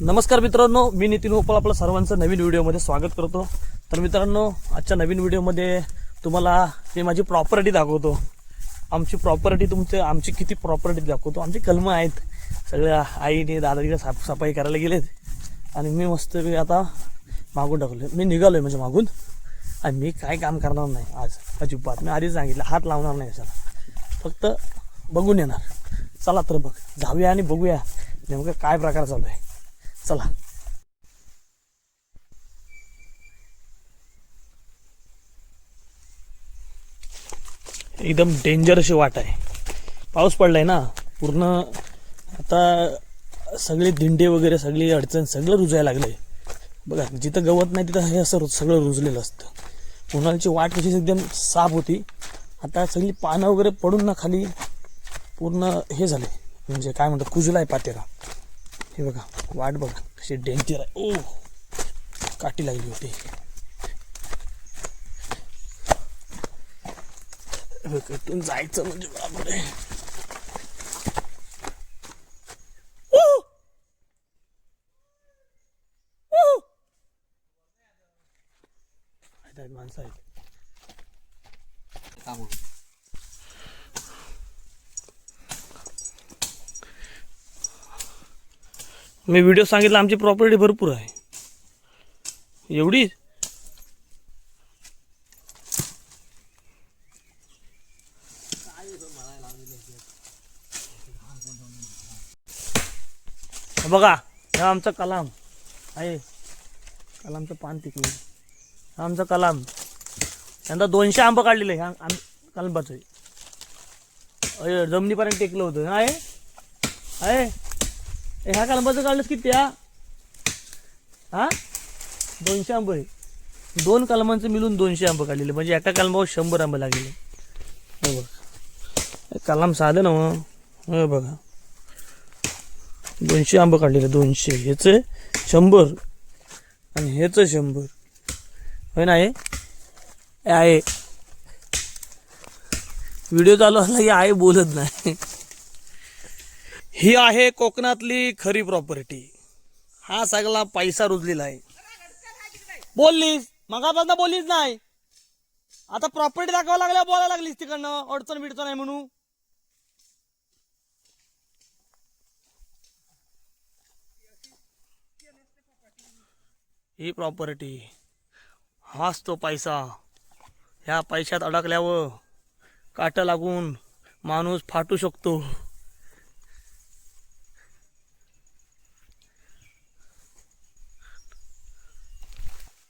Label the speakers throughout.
Speaker 1: नमस्कार मित्रांनो मी नितीन गोपाळ आपलं सर्वांचं नवीन व्हिडिओमध्ये स्वागत करतो. तर मित्रांनो आजच्या नवीन व्हिडिओमध्ये तुम्हाला मी माझी प्रॉपर्टी दाखवतो. आमची प्रॉपर्टी तुमचे आमची किती प्रॉपर्टी दाखवतो. आमची कलमं आहेत. सगळ्या आईने दादाजीने साफ सफाई करायला गेलेत. आणि मी मस्त आता मागून टाकलो मी निघालो आहे म्हणजे मागून. आणि मी काय काम करणार नाही आज अजिबात. मी आधीच सांगितलं हात लावणार नाही याच्याला. फक्त बघून येणार. चला तर बघ जाऊया आणि बघूया नेमकं काय प्रकार चालू आहे. चला. एकदम डेंजर अशी वाट आहे. पाऊस पडलाय ना पूर्ण आता सगळे दिंडे वगैरे सगळी अडचण सगळं रुजायला लागलंय. बघा जिथं गवत नाही तिथं हे असं सगळं रुजलेलं असतं. उन्हाळ्याची वाट कशी एकदम साफ होती. आता सगळी पानं वगैरे पडून ना खाली पूर्ण हे झाले. म्हणजे काय म्हणतात कुजला आहे पातेरा हे बघा वाट बघा कशी डेंजर आहे. ओ काठी लागली होती. इथून जायचं म्हणजे बापरे. आहेत, माणसं आहेत. मी व्हिडिओ सांगितलं आमची प्रॉपर्टी भरपूर आहे. एवढी? बघा हा आमचा कलाम आहे. कलामचं पान पिकलं हा आमचा कलाम. यंदा दोनशे आंबा काढलेले ह्या आम कलंबाचं अय, जमिनीपर्यंत टेकलं होतं. आहे? आहे? ह्या कलंबाचं काढलंस किती त्या हा? दोनशे आंबं आहे. दोन कलमांचं मिळून दोनशे आंबं काढलेले. म्हणजे एका कलमावर शंभर आंबे लागले हे बघ. कलम साधं ना मग. बघा. दोनशे आंबं काढलेले दोनशे. ह्याचं शंभर आणि ह्याचं शंभर. होय ना आहे. व्हिडिओ चालू असला की आहे बोलत नाही. ही आहे कोकणातली खरी प्रॉपर्टी हा सगळा पैसा रुजलेला आहे. बोललीस. मगापासून बोललीच नाही. आता प्रॉपर्टी दाखवा लागल्या बोलायला लागलीस तिकडनं. अडचण बिडचण आहे म्हणून. ही प्रॉपर्टी हाच तो पैसा. ह्या पैशात अडकल्यावर काटं लागून माणूस फाटू शकतो.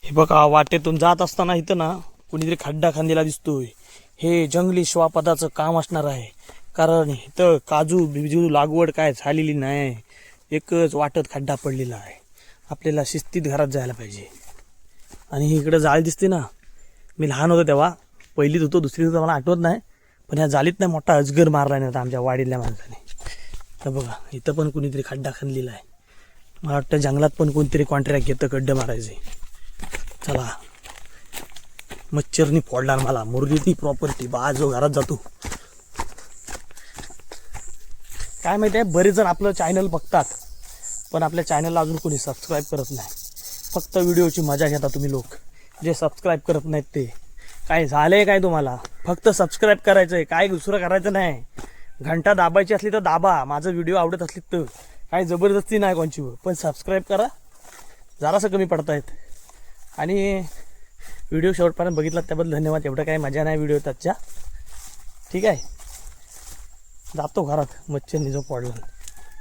Speaker 1: हे बघा वाटेतून जात असताना इथं ना कुणीतरी खड्डा खांदलेला दिसतोय. हे जंगली श्वापदाचं काम असणार आहे. कारण इथं काजू बिजू लागवड काय झालेली नाही. एकच वाटत खड्डा पडलेला आहे. आपल्याला शिस्तीत घरात जायला पाहिजे. आणि इकडं जाळ दिसते ना. मी लहान होतो तेव्हा. पहिलीत होतो दुसरीत होतो मला आठवत नाही. पण ह्या जालीत नाही मोठा अजगर मारला नाही होता आमच्या वाडीतल्या माणसाने. तर बघा इथं पण कुणीतरी खड्डा खणलेला आहे. मला वाटतं जंगलात पण कोणतरी कॉन्ट्रॅक्ट घेतं खड्डे मारायचे. चला. मच्छरनी फोडणार मला. मुरली ती प्रॉपर्टी बा जो घरात जातो. काय माहिती आहे बरेच जण आपलं चॅनल बघतात. पण आपल्या चॅनलला अजून कोणी सबस्क्राईब करत नाही. फक्त व्हिडिओची मजा घेता तुम्ही लोक. जे सबस्क्राईब करत नाहीत ते. काय झालं आहे काय तुम्हाला? फक्त सबस्क्राईब करायचं आहे काय दुसरं करायचं नाही. घंटा दाबायची असली तर दाबा. माझं व्हिडिओ आवडत असली तर. काय जबरदस्ती नाही कोणची. पण सबस्क्राईब करा. जरासं कमी पडतायत. आणि व्हिडिओ शेवटपर्यंत बघितला त्याबद्दल धन्यवाद. एवढं काही मजा नाही व्हिडिओ त्याच्या ठीक आहे? जातो घरात. मच्छर निजो पडला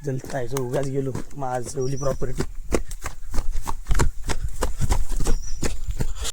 Speaker 1: जलताय जो उगाच गेलो. माझ जेवली प्रॉपर्टी